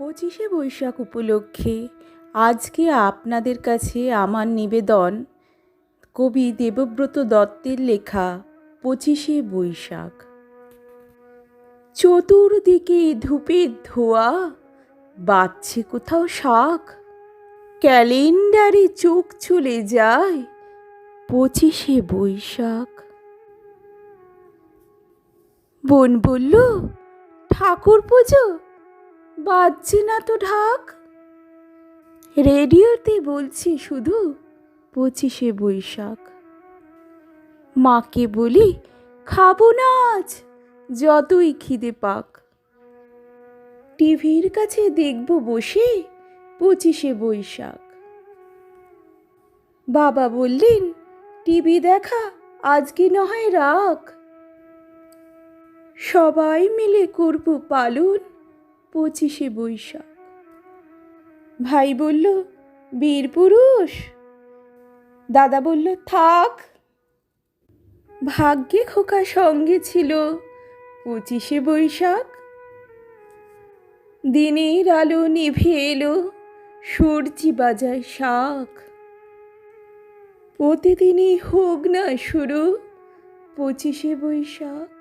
পঁচিশে বৈশাখ উপলক্ষে আজকে আপনাদের কাছে আমার নিবেদন কবি দেবব্রত দত্তের লেখা পঁচিশে বৈশাখ। চতুর্দিকে ধূপের ধোয়া বাজছে কোথাও শাক। ক্যালেন্ডারে চোখ চলে যায় পঁচিশে বৈশাখ। বোন বলল, ঠাকুর পুজো? বাজছে না তো ঢাক? রেডিওতে বলছি শুধু পঁচিশে বৈশাখ। মাকে বলি, খাব না আজ, যতই খিদে পাক। টিভির কাছে দেখব বসে পঁচিশে বৈশাখ। বাবা বললেন, টিভি দেখা, আজকে না হয় রাখ। সবাই মিলে করব পালন। পঁচিশে বৈশাখ। ভাই বলল, বীর পুরুষ? দাদা বলল, থাক। ভাগ্যে খোকা সঙ্গে ছিল পঁচিশে বৈশাখ। দিনের আলো নিভে এলো সূর্যি বাজায় শাক। প্রতিদিনই হোক না শুরু পঁচিশে বৈশাখ।